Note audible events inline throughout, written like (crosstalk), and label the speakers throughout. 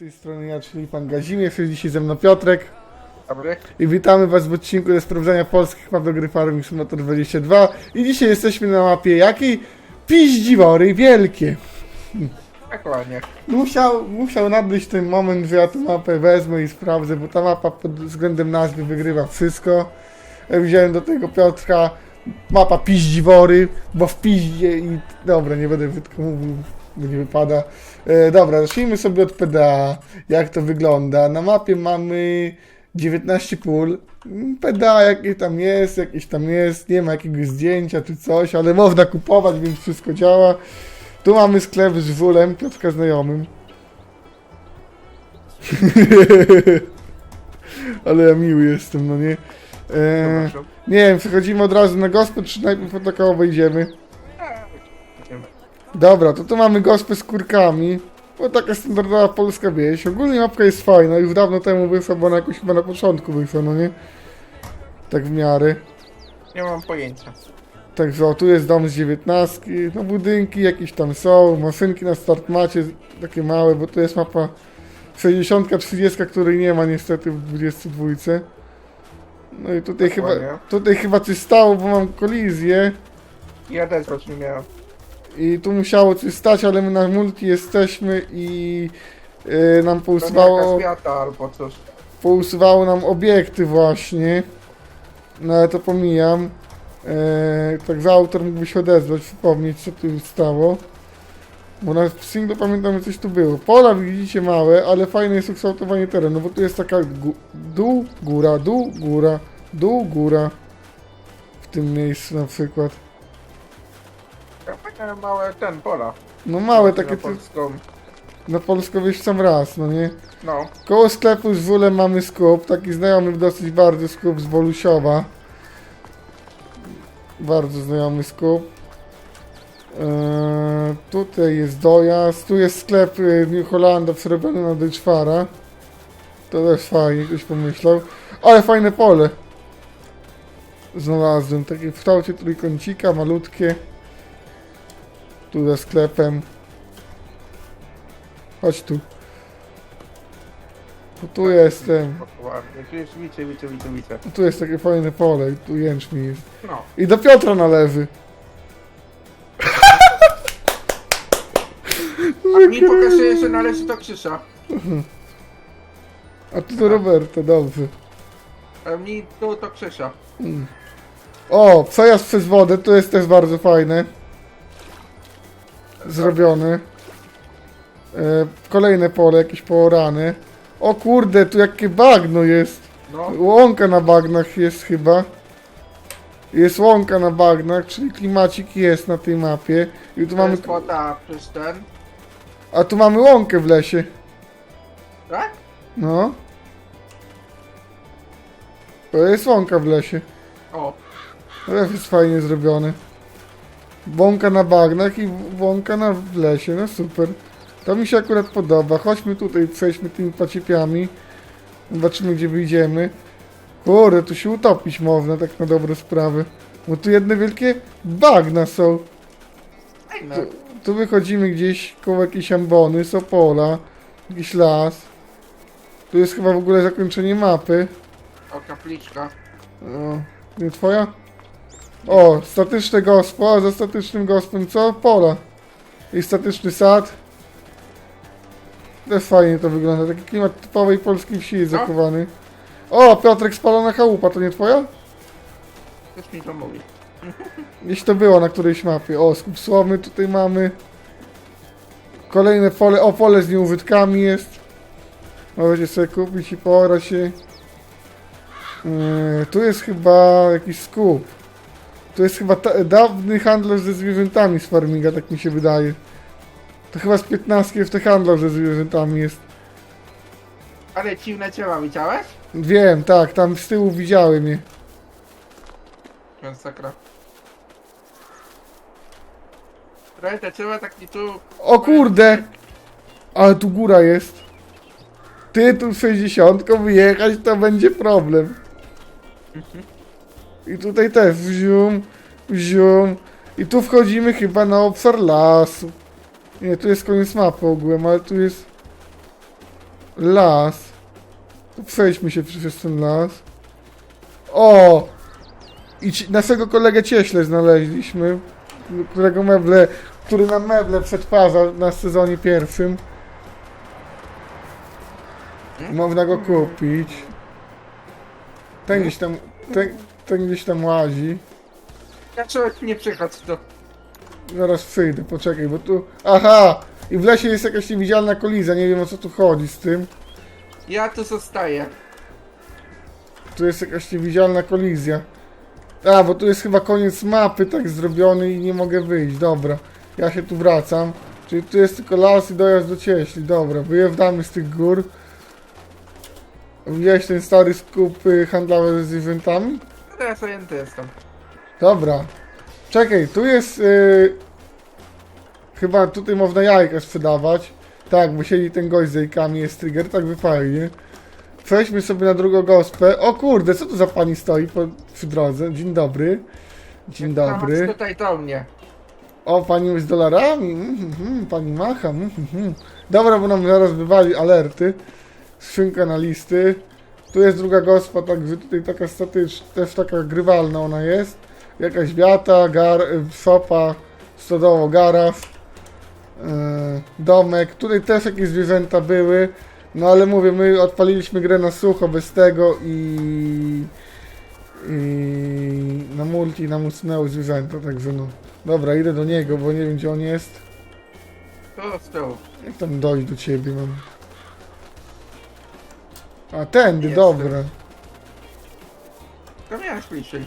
Speaker 1: tej strony ja, czyli pan Gazimierz, jest dzisiaj ze mną Piotrek
Speaker 2: Dobry.
Speaker 1: i witamy was w odcinku ze sprawdzania polskich map do gry Farming Simulator 22 i dzisiaj jesteśmy na mapie jakiej? Piździwory Wielkie.
Speaker 2: Dokładnie.
Speaker 1: Musiał, musiał nadejść ten moment, że ja tę mapę wezmę i sprawdzę, bo ta mapa pod względem nazwy wygrywa wszystko. Ja wziąłem do tego Piotrka mapa Piździwory, bo w piździe i... Dobra, nie będę brzydko mówił, nie wypada. E, dobra, zacznijmy sobie od PDA, jak to wygląda. Na mapie mamy 19 pól. PDA jakie tam jest, jakieś tam jest, nie ma jakiegoś zdjęcia czy coś, ale można kupować, więc wszystko działa. Tu mamy sklep z żulem, Piotrka znajomym. (laughs) Ale ja miły jestem, no nie? E, nie wiem, przechodzimy od razu na gospę, czy najpierw od takowo wejdziemy? Dobra, to tu mamy gospę z kurkami. Bo taka standardowa polska wieś. Ogólnie mapka jest fajna, już dawno temu wyszła, bo na jakoś chyba na początku wyszła, no nie? Tak w miarę.
Speaker 2: Nie mam pojęcia.
Speaker 1: Także o, tu jest dom z 19, no budynki jakieś tam są, maszynki na start macie, takie małe, bo to jest mapa 60, 30, której nie ma niestety w 22. No i tutaj chyba, tutaj chyba coś stało, bo mam kolizję
Speaker 2: Ja też właśnie miałem.
Speaker 1: I tu musiało coś stać, ale my na multi jesteśmy i yy, nam pousuwało,
Speaker 2: jakaś wiata albo coś.
Speaker 1: pousuwało nam obiekty właśnie. No ale to pomijam. Eee, także autor mógłby się odezwać, przypomnieć co tu stało. Bo na singlu pamiętam, że coś tu było. Pola widzicie małe, ale fajne jest ukształtowanie terenu, bo tu jest taka gó- dół, góra, dół, góra, dół, góra. W tym miejscu na przykład.
Speaker 2: Takie małe ten pola.
Speaker 1: No małe
Speaker 2: Na
Speaker 1: takie tu,
Speaker 2: polską.
Speaker 1: na Polską wieś sam raz, no nie?
Speaker 2: No.
Speaker 1: Koło sklepu z Wólem mamy skup, taki znajomy dosyć bardzo skup z Wolusiowa. Bardzo znajomy skup. Eee, tutaj jest dojazd, tu jest sklep y, New Hollanda przerobiony na Deutschfara. To też fajnie, ktoś pomyślał. Ale fajne pole. Znalazłem, takie w kształcie trójkącika, malutkie. Tu za sklepem. Chodź tu. Bo tu jestem.
Speaker 2: Ładnie. Tu jest widzę, widzę, widzę, widzę.
Speaker 1: Tu jest takie fajne pole i tu jęczmień jest.
Speaker 2: No.
Speaker 1: I do Piotra należy.
Speaker 2: A mi pokazuje, że należy do Krzyża.
Speaker 1: A tu do Roberta, dobrze.
Speaker 2: A mi tu do Krzyża.
Speaker 1: O, przejazd przez wodę, to jest też bardzo fajne. Zrobione. E, kolejne pole, jakieś poorane. O kurde, tu jakie bagno jest.
Speaker 2: No.
Speaker 1: Łąka na bagnach jest chyba. Jest łąka na bagnach, czyli klimacik jest na tej mapie. I tu
Speaker 2: To
Speaker 1: mamy,
Speaker 2: woda przez ten.
Speaker 1: a tu mamy łąkę w lesie.
Speaker 2: Tak?
Speaker 1: No. To jest łąka w lesie.
Speaker 2: O.
Speaker 1: To też jest fajnie zrobione. Łąka na bagnach i łąka na w lesie, no super. To mi się akurat podoba. Chodźmy tutaj, przejdźmy tymi paciepiami. Zobaczymy gdzie wyjdziemy. Kurde, tu się utopić można, tak na dobre sprawy. Bo tu jedne wielkie bagna są.
Speaker 2: No.
Speaker 1: Tu, tu wychodzimy gdzieś koło jakiejś ambony, Sopola, jakiś las. Tu jest chyba w ogóle zakończenie mapy.
Speaker 2: O, kapliczka.
Speaker 1: O, nie twoja? O, statyczne gospo, a za statycznym gospem co? Pola. I statyczny sad. Też fajnie to wygląda, taki klimat typowej polskiej wsi jest
Speaker 2: No.
Speaker 1: zachowany. O, Piotrek spalona chałupa, to nie twoja?
Speaker 2: Też mi to mówi.
Speaker 1: Gdzieś to było na którejś mapie. O, skup słomy tutaj mamy. Kolejne pole, o pole z nieużytkami jest. Możecie sobie kupić i poorać się. Yy, tu jest chyba jakiś skup. Tu jest chyba dawny handlarz ze zwierzętami z farminga, tak mi się wydaje. To chyba z 15 w te handlarz ze zwierzętami jest.
Speaker 2: Ale dziwne dzieła widziałeś?
Speaker 1: Wiem, tak, tam z tyłu widziałem je.
Speaker 2: Masakra. Trochę te dzieła tak mi tu...
Speaker 1: O kurde! Ale tu góra jest. Ty tu 60 wyjechać to będzie problem. I tutaj też wzium, wzium. I tu wchodzimy chyba na obszar lasu. Nie, tu jest koniec mapy ogółem, ale tu jest... las. To Przejdźmy się przez ten las. O! I naszego kolegę cieśle znaleźliśmy, którego meble, który nam meble przetwarza na sezonie pierwszym. Można go kupić. Ten gdzieś tam, ten, ten gdzieś tam łazi.
Speaker 2: Dlaczego nie przychodź to?
Speaker 1: Zaraz przyjdę, poczekaj, bo tu... Aha! I w lesie jest jakaś niewidzialna kolizja, nie wiem o co tu chodzi z tym.
Speaker 2: Ja tu zostaję.
Speaker 1: Tu jest jakaś niewidzialna kolizja. A, bo tu jest chyba koniec mapy tak zrobiony i nie mogę wyjść, dobra. Ja się tu wracam. Czyli tu jest tylko las i dojazd do cieśli, dobra. Wyjeżdżamy z tych gór. Widziałeś ten stary skup y, handlowy z eventami?
Speaker 2: Ja zajęty jestem.
Speaker 1: Dobra. Czekaj, tu jest... y, chyba tutaj można jajka sprzedawać. Tak, bo siedzi ten gość z jajkami, jest trigger, tak wypali. Przejdźmy sobie na drugą gospę. O kurde, co tu za pani stoi po, przy drodze? Dzień dobry. Dzień dobry.
Speaker 2: Zobacz tutaj do mnie.
Speaker 1: O, pani z dolarami? Mhm, mhm, pani macha. Dobra, bo nam zaraz wywali alerty. Skrzynka na listy. Tu jest druga gospa, także tutaj taka statyczna, też taka grywalna ona jest. Jakaś wiata, gar, szopa, stodoło, garaż, yy, domek. Tutaj też jakieś zwierzęta były. No ale mówię, my odpaliliśmy grę na sucho bez tego i... I na multi nam usunęły zwierzęta, także no. Dobra, idę do niego, bo nie wiem gdzie on jest.
Speaker 2: Tu z tyłu.
Speaker 1: Jak tam dojść do ciebie mam? A tędy,
Speaker 2: Jestem.
Speaker 1: dobra.
Speaker 2: To miałeś kliszy.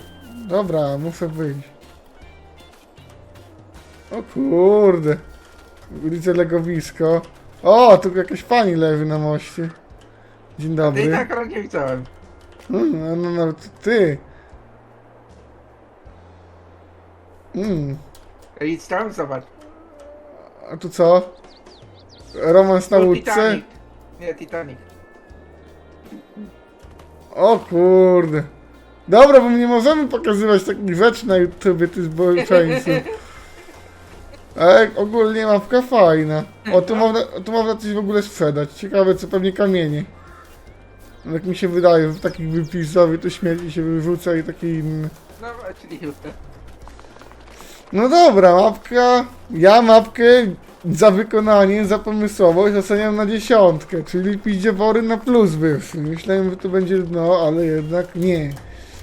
Speaker 1: Dobra, muszę wyjść. O kurde. Widzę legowisko. O, tu jakaś pani leży na moście. Dzień
Speaker 2: Ty i
Speaker 1: dobry.
Speaker 2: tak akurat nie widziałem.
Speaker 1: Mm, no, no, no, ty. Mm,
Speaker 2: Idź tam, zobacz.
Speaker 1: a tu co? Romans na
Speaker 2: Tu
Speaker 1: łódce?
Speaker 2: Titanic. Nie, Titanic.
Speaker 1: O kurde. Dobra, bo my nie możemy pokazywać takich rzeczy na YouTube, ty zboczeńcu. Ale ogólnie mapka fajna. O, tu można, tu można coś w ogóle sprzedać. Ciekawe, co pewnie kamienie. Jak mi się wydaje, w takich wypisowych to śmieci się wyrzuca i takie inne.
Speaker 2: No.
Speaker 1: No dobra, mapka. Ja mapkę za wykonanie, za pomysłowość oceniam na dziesiątkę, czyli piździowory na plus wyszły. Myślałem, że to będzie dno, ale jednak nie.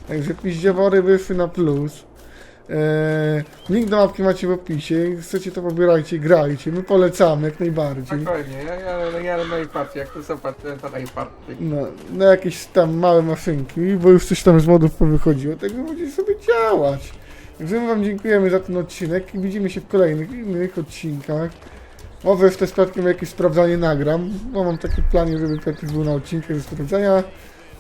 Speaker 1: Także piździowory wyszły na plus. Eee, link do mapki macie w opisie. Chcecie to pobierajcie, grajcie. My polecamy jak najbardziej.
Speaker 2: Spokojnie, ja, ja, ja no i patrzę, jak tu zobacz, to najbardziej.
Speaker 1: No, na jakieś tam małe maszynki, bo już coś tam z modów powychodziło, tak wy będziecie sobie działać. Także my wam dziękujemy za ten odcinek i widzimy się w kolejnych innych odcinkach. Może jeszcze z Piotkiem jakieś sprawdzanie nagram, bo mam taki plan, żeby Piotr był na odcinkach ze sprawdzania.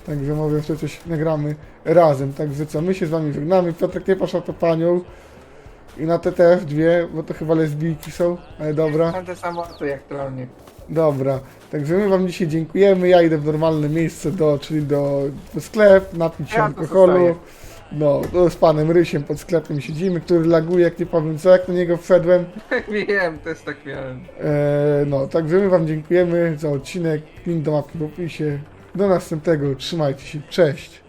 Speaker 1: Także może jeszcze coś nagramy razem. Także co, my się z wami żegnamy. Piotrek nie poszła to panią. I na TTF dwie, bo to chyba lesbijki są, ale dobra.
Speaker 2: Mam te samoloty jak tronie.
Speaker 1: Dobra, także my wam dzisiaj dziękujemy. Ja idę w normalne miejsce, do, czyli do, do sklep, napić się
Speaker 2: Ja
Speaker 1: alkoholu. No, to z panem Rysiem pod sklepem siedzimy, który laguje, jak nie powiem co, jak na niego wszedłem. (laughs)
Speaker 2: Wiem, też tak miałem.
Speaker 1: E, no, także my wam dziękujemy za odcinek. Link do mapki w opisie. Do następnego, trzymajcie się, cześć.